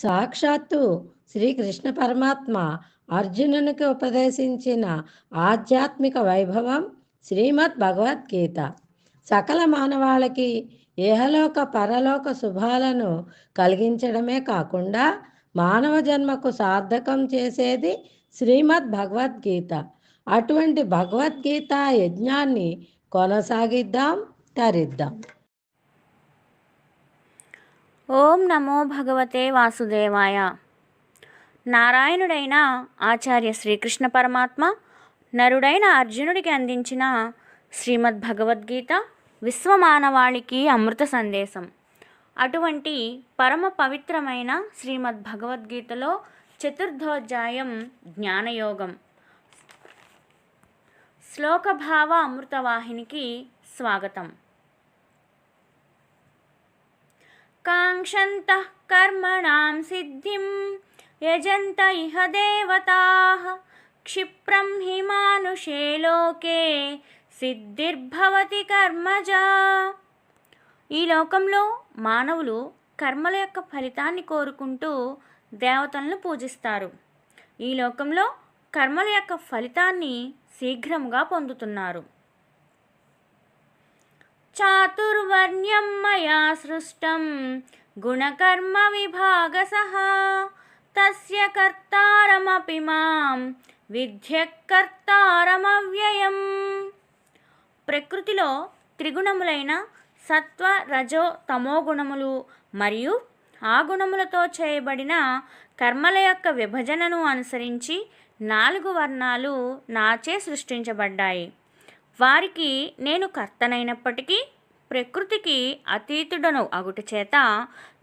సాక్షాత్తు శ్రీకృష్ణ పరమాత్మ అర్జునునికి ఉపదేశించిన ఆధ్యాత్మిక వైభవం శ్రీమద్ భగవద్గీత సకల మానవాళికి ఏహలోక పరలోక శుభాలను కలిగించడమే కాకుండా మానవ జన్మకు సార్థకం చేసేది శ్రీమద్ భగవద్గీత అటువంటి భగవద్గీత యజ్ఞాన్ని కొనసాగిద్దాం తరిద్దాం. ఓం నమో భగవతే వాసుదేవాయ. నారాయణుడైన ఆచార్య శ్రీకృష్ణ పరమాత్మ నరుడైన అర్జునుడికి అందించిన శ్రీమద్ భగవద్గీత విశ్వమానవాళికి అమృత సందేశం. అటువంటి పరమ పవిత్రమైన శ్రీమద్ భగవద్గీతలో చతుర్థోధ్యాయం జ్ఞానయోగం. శ్లోకభావ అమృతవాహినికి స్వాగతం. కాంక్షంత कर्मणां సిద్ధిం యజంత ఇహ देवताः। క్షిప్రం హి మానుషే లోకే సిద్ధిర్భవతి కర్మజ ఈ లోకంలో మానవులు కర్మల యొక్క ఫలితాన్ని కోరుకుంటూ దేవతలను పూజిస్తారు. ఈ లోకంలో కర్మల యొక్క ఫలితాన్ని శీఘ్రంగా పొందుతున్నారు. చాతుర్వర్ణ్యం మయా సృష్టం. గుణకర్మ విభాగసః తస్య కర్తారమపి మాం. విద్యకర్తారమవ్యయం. ప్రకృతిలో త్రిగుణములైన సత్వ రజో తమో గుణములు మరియు ఆ గుణములతో చేయబడిన కర్మల యొక్క విభజనను అనుసరించి నాలుగు వర్ణాలు నాచే సృష్టించబడ్డాయి. వారికి నేను కర్తనైనప్పటికీ ప్రకృతికి అతీతుడను అగుట చేత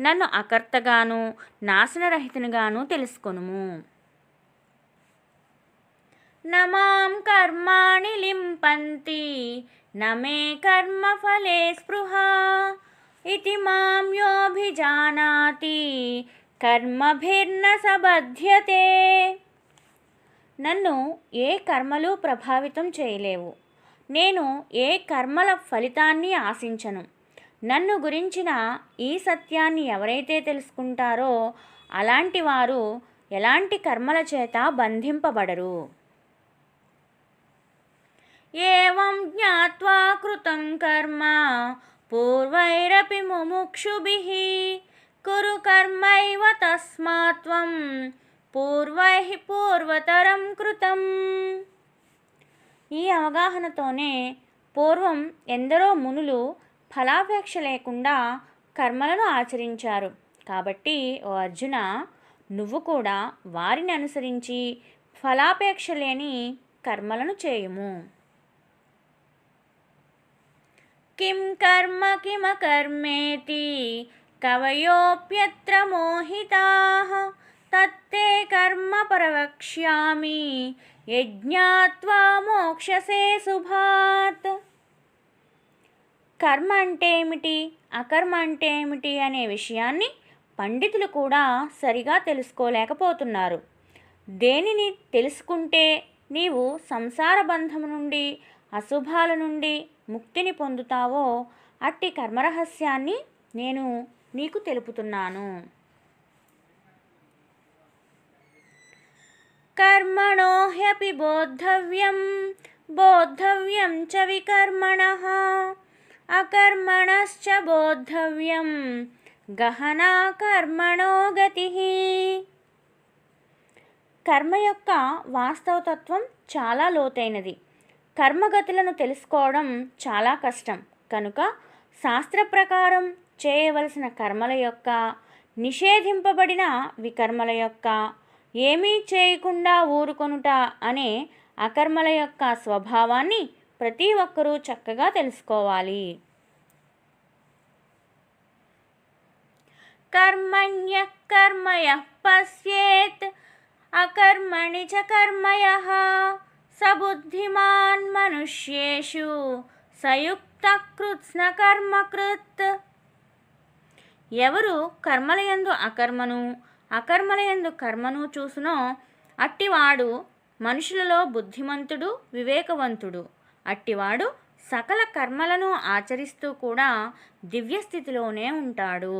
నన్ను అకర్తగాను నాశనరహితునిగాను తెలుసుకొనుము. నమాం కర్మాణి లింపంతి నమే కర్మ ఫలే స్పృహ ఇది మాం యోభిజానాతి కర్మభిర్న సబధ్యతే. నన్ను ఏ కర్మలు ప్రభావితం చేయలేవు. నేను ఏ కర్మల ఫలితాన్ని ఆశించను? నన్ను గురించిన ఈ సత్యాన్ని ఎవరైతే తెలుసుకుంటారో అలాంటి వారు ఎలాంటి కర్మల చేత బంధింపబడరు? ఏం జ్ఞాత్వా కృతం కర్మ పూర్వైరపి ముముక్షుభి. కురు కర్మైవ తస్మాత్వం పూర్వై పూర్వతరం కృతం. ఈ అవగాహనతోనే పూర్వం ఎందరో మునులు ఫలాపేక్ష లేకుండా కర్మలను ఆచరించారు. కాబట్టి ఓ అర్జున నువ్వు కూడా వారిని అనుసరించి ఫలాపేక్ష లేని కర్మలను చేయుము. కిం కర్మ కిమకర్మేతి కవయోప్యత్ర మోహితా తత్తే కర్మ ప్రవక్ష్యామి యజ్ఞాత్వా మోక్షసే శుభాత్ కర్మ అంటే ఏమిటి? అకర్మ అంటే ఏమిటి అనే విషయాన్ని పండితులు కూడా సరిగా తెలుసుకోలేకపోతున్నారు. దేనిని తెలుసుకుంటే నీవు సంసార బంధం నుండి అశుభాల నుండి ముక్తిని పొందుతావో అట్టి కర్మరహస్యాన్ని నేను నీకు తెలుపుతున్నాను. కర్మణో హ్యపి బోద్ధవ్యం. బోద్ధవ్యం చ వికర్మణ అకర్మణశ్చ బోద్ధవ్యం గహనా కర్మణో గతి కర్మ యొక్క వాస్తవతత్వం చాలా లోతైనది. కర్మగతులను తెలుసుకోవడం చాలా కష్టం. కనుక శాస్త్ర ప్రకారం చేయవలసిన కర్మల యొక్క నిషేధింపబడిన వికర్మల యొక్క ఏమీ చేయకుండా ఊరుకొనుట అనే అకర్మల యొక్క స్వభావాన్ని ప్రతి ఒక్కరూ చక్కగా తెలుసుకోవాలి. కర్మణ్య కర్మయ పశ్యేత్ అకర్మణి చ కర్మయ సబుద్ధిమాన్ మనుష్యేషు సయుక్త కృత్స్న కర్మకృత్. ఎవరు కర్మలయందు అకర్మను అకర్మలయందు కర్మను చూసునో అట్టివాడు మనుషులలో బుద్ధిమంతుడు వివేకవంతుడు. అట్టివాడు సకల కర్మలను ఆచరిస్తూ కూడా దివ్యస్థితిలోనే ఉంటాడు.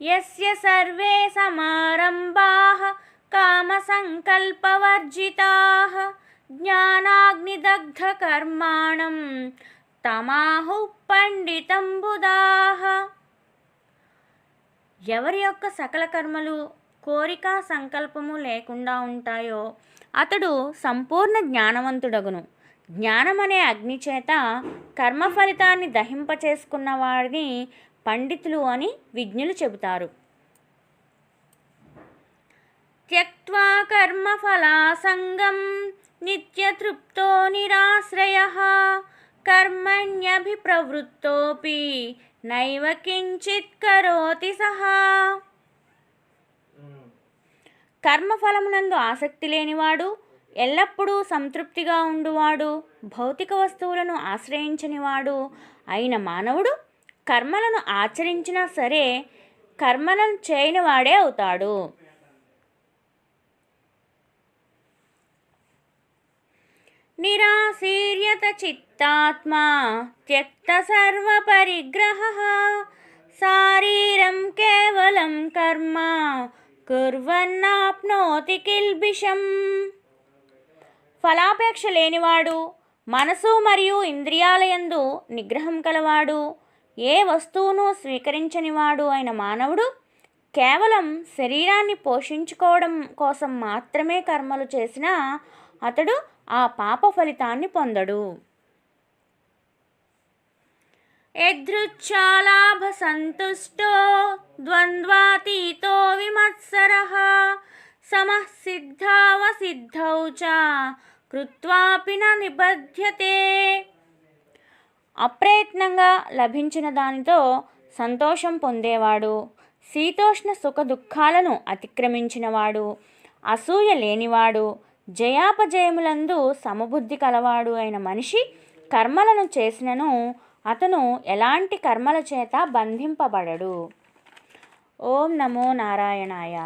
యస్య సర్వే సమారంభాః కామసంకల్పవర్జితాః జ్ఞానాగ్నిదగ్ధకర్మాణం తమాహు పండితంబుదాః ఎవరి యొక్క సకల కర్మలు కోరిక సంకల్పము లేకుండా ఉంటాయో అతడు సంపూర్ణ జ్ఞానవంతుడగును. జ్ఞానం అనే అగ్నిచేత కర్మ ఫలితాన్ని దహింపచేసుకున్న వారిని పండితులు అని విజ్ఞులు చెబుతారు. త్యక్వా కర్మఫలాసంగం నిత్యతృప్తో నిరాశ్రయ కర్మణ్యభిప్రవృత్తోపి నైవ కించిత్ కరోతి సహా కర్మఫలమునందు ఆసక్తి లేనివాడు ఎల్లప్పుడూ సంతృప్తిగా ఉండువాడు భౌతిక వస్తువులను ఆశ్రయించనివాడు అయిన మానవుడు కర్మలను ఆచరించినా సరే కర్మలను చేయనివాడే అవుతాడు. నిరాశీర్యత చిత్తాత్మా త్యక్త సర్వపరిగ్రహ శారీరం కేవలం కర్మ కుర్వన్నాప్నోతి కిల్బిషం ఫలాపేక్ష లేనివాడు మనసు మరియు ఇంద్రియాలయందు నిగ్రహం కలవాడు ఏ వస్తువును స్వీకరించనివాడు అయిన మానవుడు కేవలం శరీరాన్ని పోషించుకోవడం కోసం మాత్రమే కర్మలు చేసినా అతడు ఆ పాప ఫలితాన్ని పొందడు. యదృచ్ఛాలాభ సంతుష్టో ద్వంద్వాతీతో విమత్సర సమః చ కృత్వాపి నిబధ్యతే. అప్రయత్నంగా లభించిన దానితో సంతోషం పొందేవాడు శీతోష్ణ సుఖ దుఃఖాలను అతిక్రమించినవాడు అసూయ లేనివాడు జయాపజయములందు సమబుద్ధి కలవాడు అయిన మనిషి కర్మలను చేసినను అతను ఎలాంటి కర్మల చేత బంధింపబడడు. ఓం నమో నారాయణాయ.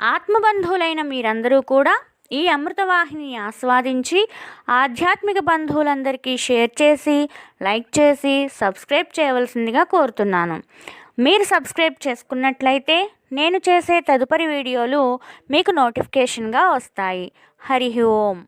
ఆత్మబంధువులైన మీరందరూ కూడా ఈ అమృతవాహిని ఆస్వాదించి ఆధ్యాత్మిక బంధువులందరికీ షేర్ చేసి లైక్ చేసి సబ్స్క్రైబ్ చేయవలసిందిగా కోరుతున్నాను. మీరు సబ్స్క్రైబ్ చేసుకున్నట్లయితే నేను చేసే తదుపరి వీడియోలు మీకు నోటిఫికేషన్గా వస్తాయి. హరి ఓం.